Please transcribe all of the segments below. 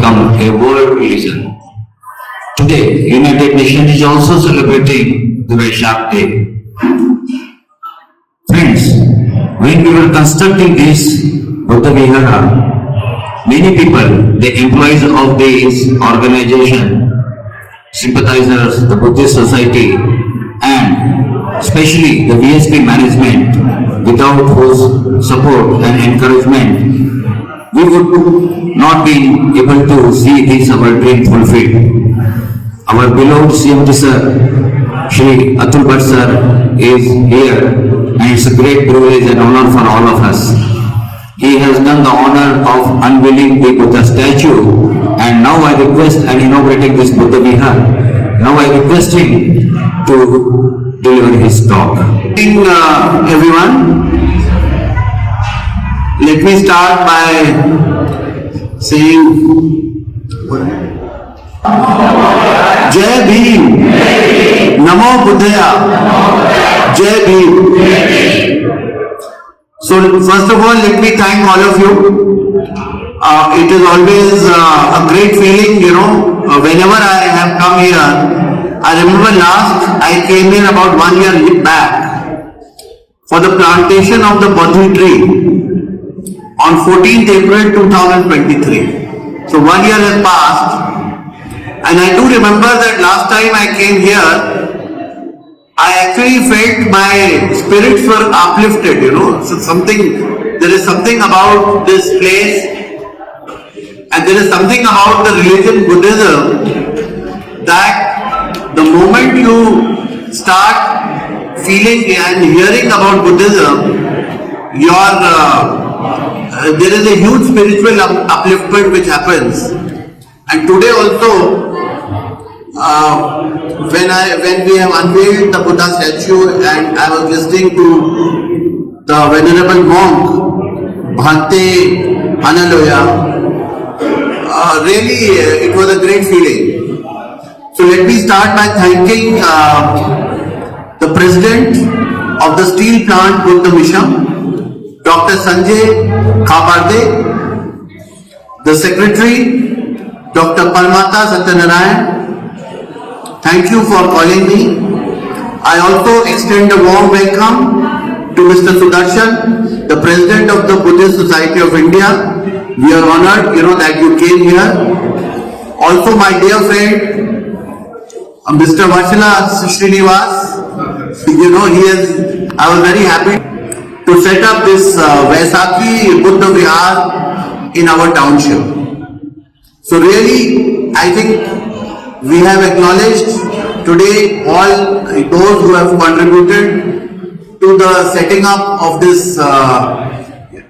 become a world religion. Today, United Nations is also celebrating the Vaishak Day. Friends, when we were constructing this Buddha Vihara, many people, the employees of this organization, sympathizers, the Buddhist society, and especially the VSP management, without whose support and encouragement, we would not be able to see this our dream fulfilled. Our beloved CMT sir, Shri Atul Bhatt sir is here and it's a great privilege and honor for all of us. He has done the honor of unveiling the Buddha statue and now I request and inaugurating this Buddha Vihar. Now I request him to deliver his talk. Uh, everyone, let me start by saying Jai Bhim. Namo Buddhaya. Jai Bhim. So first of all let me thank all of you. Uh, it is always uh, a great feeling you know uh, whenever I have come here I remember last I came here about one year back for the plantation of the Bodhi tree on 14th April 2023. So one year has passed and I do remember that last time I came here, I actually felt my spirits were uplifted, you know, so something, there is something about this place and there is something about the religion Buddhism that the moment you start feeling and hearing about Buddhism, your uh, uh, there is a huge spiritual up- upliftment which happens. And today also, uh, when I when we have unveiled the Buddha statue and I was listening to the venerable monk Bhante Analoya, uh, really uh, it was a great feeling. So let me start by thanking uh, the president of the steel plant Buddha Mission, Dr. Sanjay Khabarde, the secretary, Dr. Parmata Satyanarayan. Thank you for calling me. I also extend a warm welcome to Mr. Sudarshan, the president of the Buddhist Society of India. We are honored, you know, that you came here. Also, my dear friend, uh, Mr. Vachala Srinivas, you know, he is, I was very happy to set up this uh, Vaisakhi Buddha Vihar in our township. So really, I think we have acknowledged today all those who have contributed to the setting up of this uh,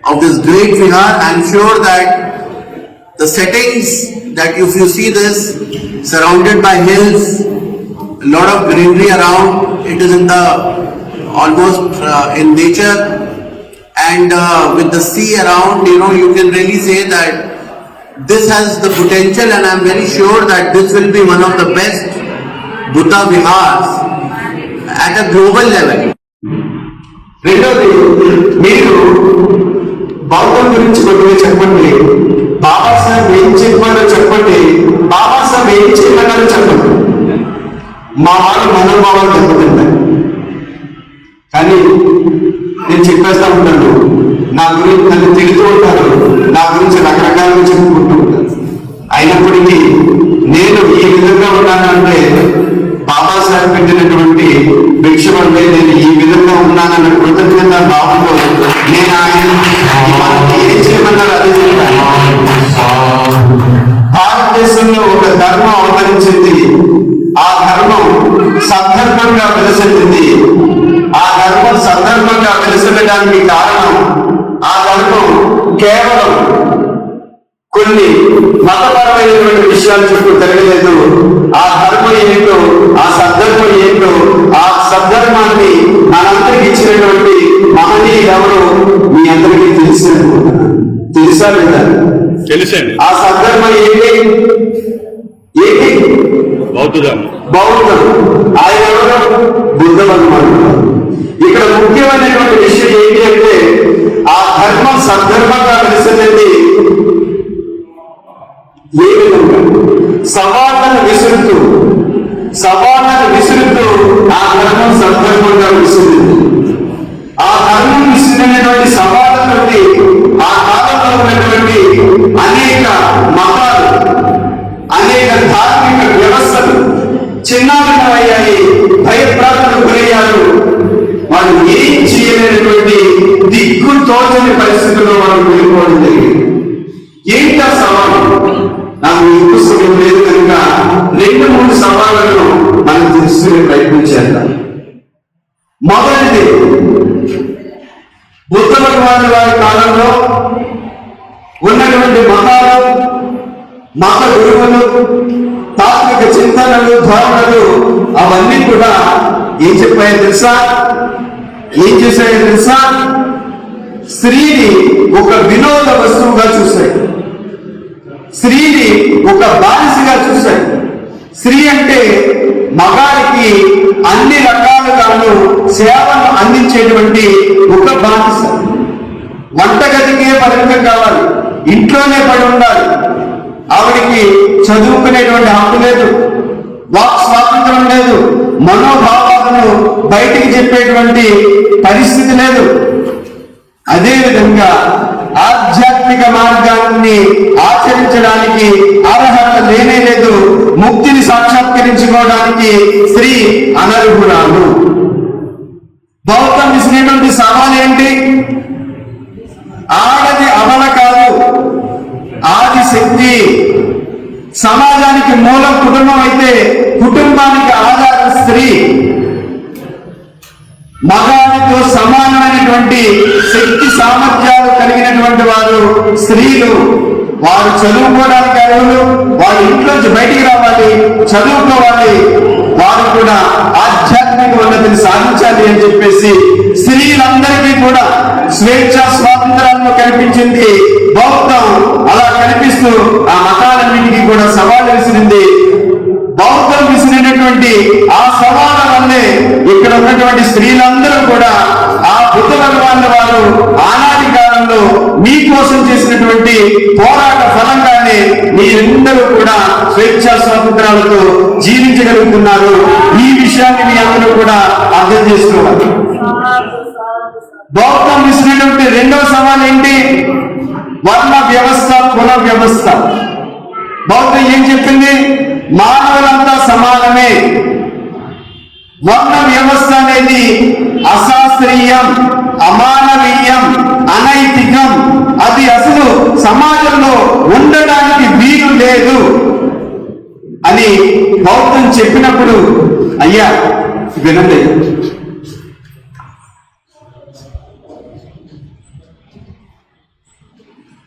of this great vihar. I am sure that the settings that if you see this surrounded by hills, a lot of greenery around, it is in the almost uh, in nature and uh, with the sea around, you know, you can really say that this has the potential and I'm very sure that this will be one of the best Buddha Vihars at a global level. రెండోది మీరు బౌద్ధం గురించి కొద్దిగా చెప్పండి బాబాసాహెబ్ ఏం చెప్పారో చెప్పండి బాబాసాహెబ్ ఏం చేయమన్నారో చెప్పండి మా వాళ్ళు మనోభావాలు దెబ్బతింటాయి కానీ నేను చెప్పేస్తా ఉంటాను. నా గురించి నన్ను తిడుతూ ఉంటారు. నా గురించి రకరకాలుగా చెప్పుకుంటూ ఉంటారు. అయినప్పటికీ నేను ఈ విధంగా ఉన్నానంటే బాబాసాహెబ్ పెట్టినటువంటి భిక్ష వల్లే నేను ఈ విధంగా ఉన్నానన్న కృతజ్ఞత భావంతో నేను ఆయన ఏం చేయమన్నారు అదే చెప్పాను భారతదేశంలో ఒక ధర్మం అవతరించింది. ఆ ధర్మం సందర్భంగా వెలసింది వెలసిల్లడానికి కారణం ఆ ధర్మం కేవలం కొన్ని మతపరమైనటువంటి విషయాల చుట్టూ తిరగలేదు ఆ ధర్మం ఏంటో ఆ సద్ధర్మం ఏంటో ఆ సద్ధర్మాన్ని మనందరికి ఇచ్చినటువంటి మహనీయులు ఎవరు మీ అందరికీ తెలిసి తెలుసా లేదా? తెలుసండి. ఆ సద్ధర్మం ఏంటి ఏంటి బౌద్ధం బౌద్ధం. ఆయన ఎవరు? బుద్ధం ఇక్కడ ముఖ్యమైనటువంటి విషయం ఏంటి అంటే ఆ ధర్మం సద్ధర్మంగా వెలిసింది ఏ విధంగా? సవాళ్ళను విసురుతూ సవాళ్ళను విసురుతూ ఆ ధర్మం సద్ధర్మం తోచని పరిస్థితుల్లో మనం వెళ్ళిపోవడం జరిగింది ఆ సవాలు? నాకు ఎక్కువ సమయం లేదు కనుక రెండు మూడు సవాళ్ళను మనం తెలుసుకునే ప్రయత్నం చేద్దాం. మొదటిది బుద్ధ భగవాను వారి కాలంలో ఉన్నటువంటి మతాలు మత గురువులు తాత్విక చింతనలు ధోరణలు అవన్నీ కూడా ఏం చెప్పాయో తెలుసా? ఏం చేశాయో తెలుసా? స్త్రీని ఒక వినోద వస్తువుగా చూశాయి స్త్రీని ఒక బానిసగా చూశాయి స్త్రీ అంటే మగాడికి అన్ని రకాలుగాను సేవను అందించేటువంటి ఒక బానిస. వంటగదికే పరిమితం కావాలి. ఇంట్లోనే పడి ఉండాలి. ఆవిడికి చదువుకునేటువంటి హక్కు లేదు. వాక్ స్వాతంత్రం లేదు. మనోభావాలను బయటికి చెప్పేటువంటి పరిస్థితి లేదు. అదే విధంగా ఆధ్యాత్మిక మార్గాన్ని ఆచరించడానికి అర్హత లేనే లేదు. ముక్తిని సాక్షాత్కరించుకోవడానికి స్త్రీ అనర్హురాలు. బౌద్ధం ఇచ్చినటువంటి సవాల్ ఏంటి? ఆడది అమల కాదు ఆది శక్తి. సమాజానికి మూలం కుటుంబం అయితే కుటుంబానికి ఆధారం స్త్రీ. మగాడితో సమానమైనటువంటి శక్తి సామర్థ్యాలు కలిగినటువంటి వారు స్త్రీలు వారు చదువుకోవడానికి అర్హులు వారి ఇంట్లోంచి బయటికి రావాలి చదువుకోవాలి వారు కూడా ఆధ్యాత్మిక ఉన్నతిని సాధించాలి అని చెప్పేసి స్త్రీలందరికీ కూడా స్వేచ్ఛ స్వాతంత్రాలను కల్పించింది బౌద్ధం. అలా కనిపిస్తూ ఆ మతాలన్నింటికి కూడా సవాలు విసిరింది. బౌద్ధం విసిరినటువంటి ఆ సవాళ్ళ వల్లే ఇక్కడ ఉన్నటువంటి స్త్రీలందరూ కూడా ఆ బుద్ధ భగవాన్ వారు ఆనాటి కాలంలో మీకోసం చేసినటువంటి పోరాట ఫలంగానే మీరందరూ కూడా స్వేచ్ఛ స్వాతంత్రాలతో జీవించగలుగుతున్నారు. ఈ విషయాన్ని మీ అందరూ కూడా అర్థం చేసుకోవాలి. బౌద్ధం ఇస్తున్నటువంటి రెండవ సవాల్ ఏంటి? వర్ణ వ్యవస్థ కుల వ్యవస్థ. బౌద్ధం ఏం చెప్పింది? మానవులంతా సమానమే. వర్ణ వ్యవస్థ అనేది అశాస్త్రీయం అమా సమాజంలో ఉండడానికి వీలు లేదు అని బౌద్ధం చెప్పినప్పుడు అయ్యా వినండి.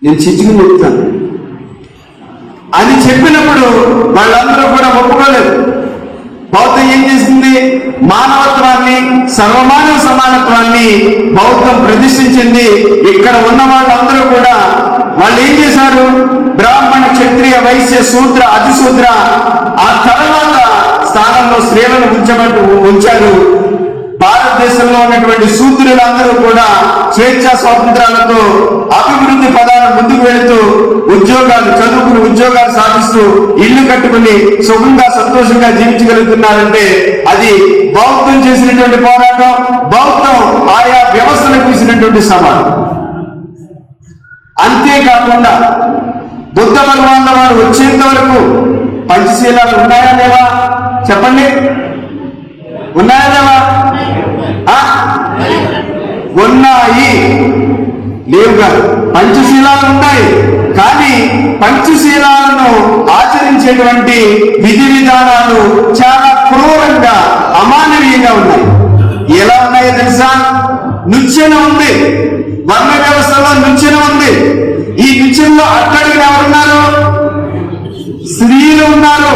నేను చిచ్చుకుని చెప్తాను. అని చెప్పినప్పుడు వాళ్ళందరూ కూడా ఒప్పుకోలేదు. బౌద్ధం ఏం చేసింది? మానవత్వాన్ని సర్వమానవ సమానత్వాన్ని బౌద్ధం ప్రదర్శించింది ఇక్కడ ఉన్న వాళ్ళందరూ కూడా వాళ్ళు ఏం చేశారు? బ్రాహ్మణ క్షత్రియ వైశ్య శూద్ర అతిశూద్ర ఆ తర్వాత స్థానంలో స్త్రీలను ఉంచమంటూ ఉంచారు. భారతదేశంలో ఉన్నటువంటి శూద్రులందరూ కూడా స్వేచ్ఛ స్వాతంత్రాలతో అభివృద్ధి పదాలను ముందుకు వెళుతూ ఉద్యోగాలు చదువుకుని ఉద్యోగాలు సాధిస్తూ ఇల్లు కట్టుకుని సుఖంగా సంతోషంగా జీవించగలుగుతున్నారంటే అది బౌద్ధం చేసినటువంటి పోరాటం బౌద్ధం ఆయా వ్యవస్థలకు ఇచ్చినటువంటి సమానం అంతేకాకుండా బుద్ధ భగవాన్ల వారు వచ్చేంత వరకు పంచశీలాలు ఉన్నాయా లేవా? చెప్పండి. ఉన్నాయా లేవా? ఉన్నాయి. లేవు కాదు పంచశీలాలు ఉన్నాయి. కానీ పంచశీలాలను ఆచరించేటువంటి విధి విధానాలు చాలా క్రూరంగా అమానవీయంగా ఉన్నాయి. ఎలా ఉన్నాయో తెలుసా? నృత్యం ఉంది. వర్ణ వ్యవస్థలో నృత్యం ఉంది. ఈ నృత్యంలో అట్టడుగున ఎవరున్నారు? స్త్రీలు ఉన్నారు.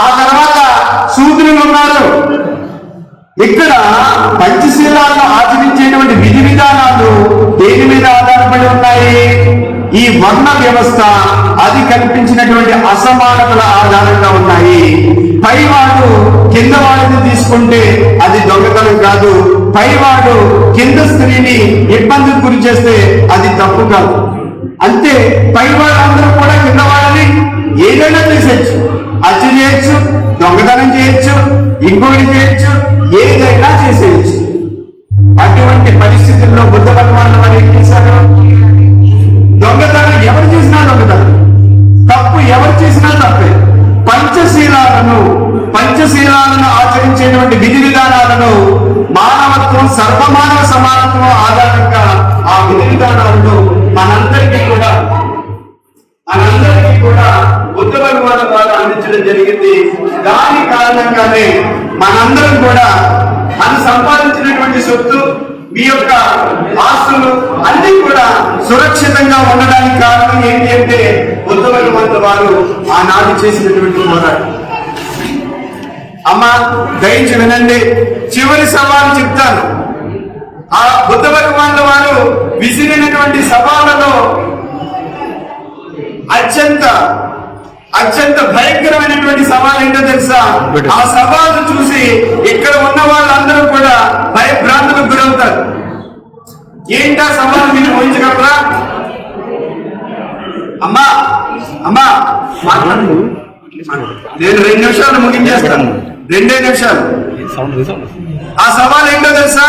ఆ తర్వాత శూద్రులు ఉన్నారు. ఇక్కడ పంచశీలాలను ఆచరించేటువంటి విధి విధానాలు దేని మీద ఆధారపడి ఉన్నాయి? ఈ వర్ణ వ్యవస్థ అది కల్పించినటువంటి అసమానతల ఆధారంగా ఉన్నాయి. పైవాడు కింద వాడిని తీసుకుంటే అది దొంగతనం కాదు. పైవాడు కింద స్త్రీని ఇబ్బందికి గురి చేస్తే అది తప్పు కాదు. అంతే పైవాళ్ళందరూ కూడా కింద వాళ్ళని ఏదైనా చేసేయచ్చు. హత్య చేయొచ్చు దొంగతనం చేయొచ్చు ఇంకొకటి చేయొచ్చు ఏదైనా చేసేయచ్చు. అటువంటి పరిస్థితుల్లో బుద్ధ భగవాన్ వారు ఏం చేశారు దొంగతనం ఎవరు చేసినా దొంగతనం. తప్పు ఎవరు చేసినా తప్పే. పంచశీలాలను పంచశీలాలను ఆచరించేటువంటి విధి విధానాలను మానవత్వం సర్వమానవ సమానత్వం ఆధారంగా ఆ విధి విధానాలను మనందరికీ కూడా మనందరికీ కూడా బుద్ధ భగవాన్ ద్వారా అందించడం జరిగింది. దాని కారణంగానే మనందరం కూడా మనం సంపాదించినటువంటి సొత్తు మీ యొక్క ఆస్తులు అన్ని కూడా సురక్షితంగా ఉండడానికి కారణం ఏంటి అంటే బుద్ధ వారు ఆనాడు చేసినటువంటి పోరాటం. అమ్మ దయించి వినండి. చివరి సవాలు చెప్తాను. ఆ బుద్ధ భగవాన్ల వారు విసిరినటువంటి సవాళ్ళలో అత్యంత అత్యంత భయంకరమైనటువంటి సవాల్ ఏంటో తెలుసా? ఆ సవాలు చూసి ఇక్కడ ఉన్న వాళ్ళందరూ కూడా భయభ్రాంతులకు గురవుతారు. ఏంటా సవాల్ మీరు ఊహించగలరా? అమ్మా అమ్మా మాట్లాడు. నేను రెండు నిమిషాలు ముగించేస్తాను. రెండే నిమిషాలు. ఆ సవాల్ ఏంటో తెలుసా?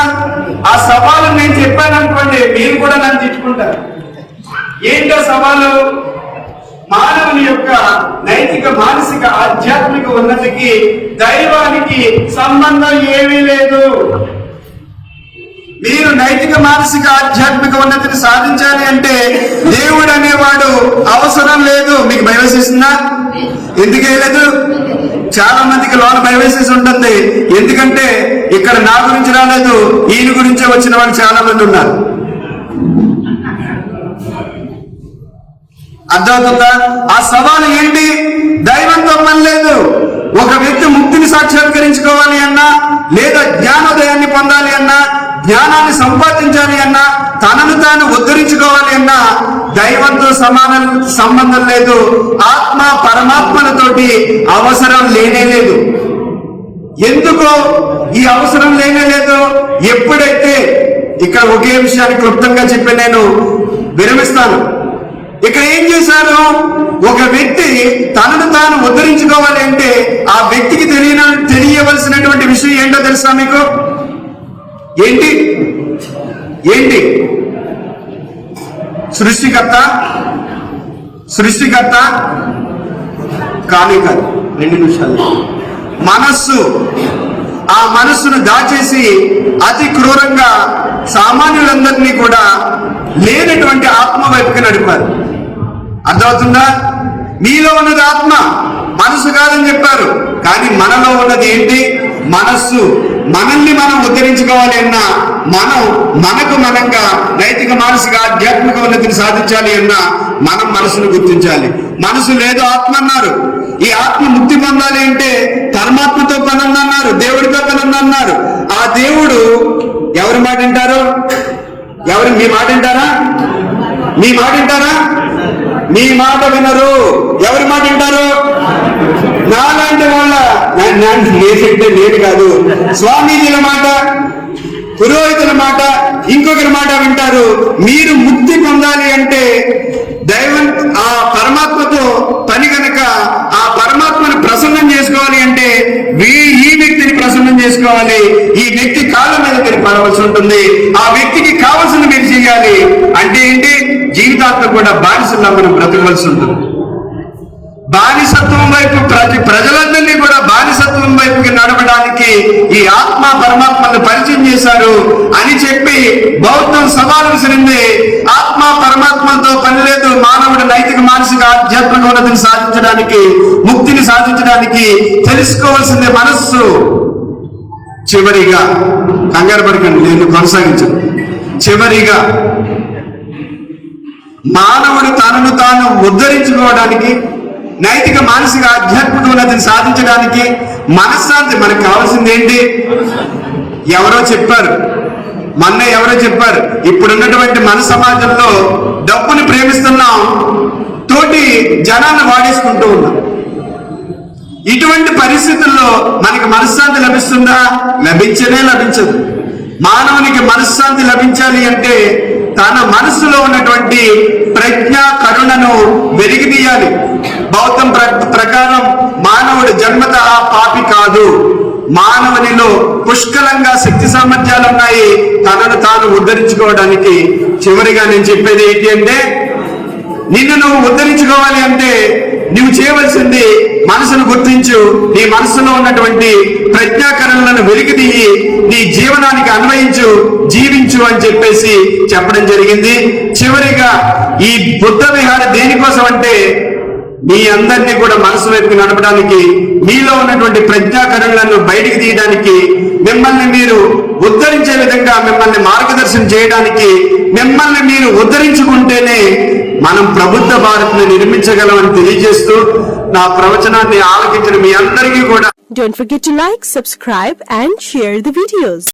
ఆ సవాలు నేను చెప్పాను అనుకోండి మీరు కూడా నన్ను తిట్టుకుంటారు. ఏంటో సవాలు? మానవుని యొక్క నైతిక మానసిక ఆధ్యాత్మిక ఉన్నతికి దైవానికి సంబంధం ఏమీ లేదు. మీరు నైతిక మానసిక ఆధ్యాత్మిక ఉన్నతిని సాధించాలి అంటే దేవుడు అనేవాడు అవసరం లేదు. మీకు భయవేసేసిందా ఎందుకే లేదు చాలా మందికి లోన భయవేసేసి ఉంటుంది. ఎందుకంటే ఇక్కడ నా గురించి రాలేదు ఈయన గురించే వచ్చిన వాళ్ళు చాలా మంది ఉన్నారు. అర్థమవుతుందా? ఆ సవాలు ఏంటి? దైవంతో పని లేదు ఒక వ్యక్తి ముక్తిని సాక్షాత్కరించుకోవాలి అన్నా లేదా జ్ఞానోదయాన్ని పొందాలి అన్నా జ్ఞానాన్ని సంపాదించాలి అన్నా తనను తాను ఉద్ధరించుకోవాలి అన్నా దైవంతో సమాన సంబంధం లేదు. ఆత్మ పరమాత్మలతోటి అవసరం లేనే లేదు. ఎందుకో ఈ అవసరం లేనే లేదు. ఎప్పుడైతే ఇక్కడ ఒకే విషయాన్ని క్లుప్తంగా చెప్పి నేను విరమిస్తాను. ఇక్కడ ఏం చేశారు? ఒక వ్యక్తి తనను తాను ఉద్ధరించుకోవాలి అంటే ఆ వ్యక్తికి తెలియన తెలియవలసినటువంటి విషయం ఏంటో తెలుసా మీకు? ఏంటి? ఏంటి? సృష్టికర్త? సృష్టికర్త? కానీ కాదు. రెండు నిమిషాలు. మనస్సు. ఆ మనస్సును దాచేసి అతి క్రూరంగా సామాన్యులందరినీ కూడా లేనటువంటి ఆత్మ వైపుకి నడిపారు. అర్థమవుతుందా? మీలో ఉన్నది ఆత్మ మనసు కాదని చెప్పారు. కానీ మనలో ఉన్నది ఏంటి? మనస్సు. మనల్ని మనం ఉద్ధరించుకోవాలి అన్నా మనం మనకు మనంగా నైతిక మానసిక ఆధ్యాత్మిక ఉన్నతిని సాధించాలి అన్నా మనం మనసును గుర్తించాలి. మనసు లేదు ఆత్మ అన్నారు. ఈ ఆత్మ ముక్తి పొందాలి అంటే పరమాత్మతో పని అన్నారు దేవుడితో పని అన్నారు. ఆ దేవుడు ఎవరి మాట వింటారు? ఎవరు మీ మాట వింటారా? మీ మాట వింటారా? మీ మాట వినరు. ఎవరి మాట వింటారు? నాలాంటి వాళ్ళ నా- నా- నేను కాదు. స్వామీజీల మాట పురోహితుల మాట ఇంకొకరి మాట వింటారు. మీరు ముక్తి పొందాలి అంటే దైవం ఆ పరమాత్మతో పని కనుక ఆ పరమాత్మను ప్రసన్నం చేసుకోవాలి అంటే ఈ వ్యక్తిని ప్రసన్నం చేసుకోవాలి. ఈ వ్యక్తి కాళ్ళ మీద మీరు పడవలసి ఉంటుంది. ఆ వ్యక్తికి కావలసిన మీరు చేయాలి. అంటే ఏంటి? జీవితాంతం కూడా బానిసల్లా మనం బ్రతకవలసి ఉంటుంది. బానిసత్వం వైపు ప్రతి ప్రజలందరినీ కూడా బానిసత్వం వైపుకి నడవడానికి ఈ ఆత్మ పరమాత్మను పరిచయం చేశారు అని చెప్పి బౌద్ధం సవాలు విసిరింది ఆత్మ పరమాత్మతో పని లేదు. మానవుడు నైతిక మానసిక ఆధ్యాత్మిక ఉన్నతిని సాధించడానికి ముక్తిని సాధించడానికి తెలుసుకోవాల్సిందే మనస్సు. చివరిగా కంగారు పడకండి నేను కొనసాగించను. చివరిగా మానవుడు తనను తాను ఉద్ధరించుకోవడానికి నైతిక మానసిక ఆధ్యాత్మిక ఉన్నతిని సాధించడానికి మనశ్శాంతి మనకు కావాల్సింది ఏంటి ఎవరో చెప్పారు. మొన్న ఎవరో చెప్పారు. ఇప్పుడున్నటువంటి మన సమాజంలో డబ్బుని ప్రేమిస్తున్నాం తోటి జనాన్ని వాడేసుకుంటూ ఉన్నాం. ఇటువంటి పరిస్థితుల్లో మనకి మనశ్శాంతి లభిస్తుందా? లభించనే లభించదు. మానవునికి మనశ్శాంతి లభించాలి అంటే తన మనసులో ఉన్నటువంటి ప్రజ్ఞ కరుణను వెలిగిదీయాలి. బౌద్ధం ప్ర- ప్రకారం మానవుడు జన్మత పాపి కాదు. మానవునిలో పుష్కలంగా శక్తి సామర్థ్యాలు ఉన్నాయి తనను తాను ఉద్ధరించుకోవడానికి చివరిగా నేను చెప్పేది ఏంటి అంటే నిన్ను నువ్వు ఉద్ధరించుకోవాలి అంటే నువ్వు చేయవలసింది మనసును గుర్తించు నీ మనసులో ఉన్నటువంటి ప్రజ్ఞాకరణలను వెలికితీయి నీ జీవనానికి అన్వయించు జీవించు అని చెప్పేసి చెప్పడం జరిగింది. చివరిగా ఈ బుద్ధ విహార దేనికోసం అంటే మీ అందరినీ కూడా మనసు వైపు నడపడానికి మీలో ఉన్నటువంటి ప్రజ్ఞాకరణలను బయటికి తీయడానికి మిమ్మల్ని మీరు ఉద్ధరించే విధంగా మిమ్మల్ని మార్గదర్శనం చేయడానికి మిమ్మల్ని మీరు ఉద్ధరించుకుంటేనే మనం ప్రభుత్వ భారత్ని నిర్మించగలమని తెలియజేస్తూ నా ప్రవచనాన్ని ఆలకించిన మీ అందరికీ కూడా Don't forget to like, subscribe and share the videos.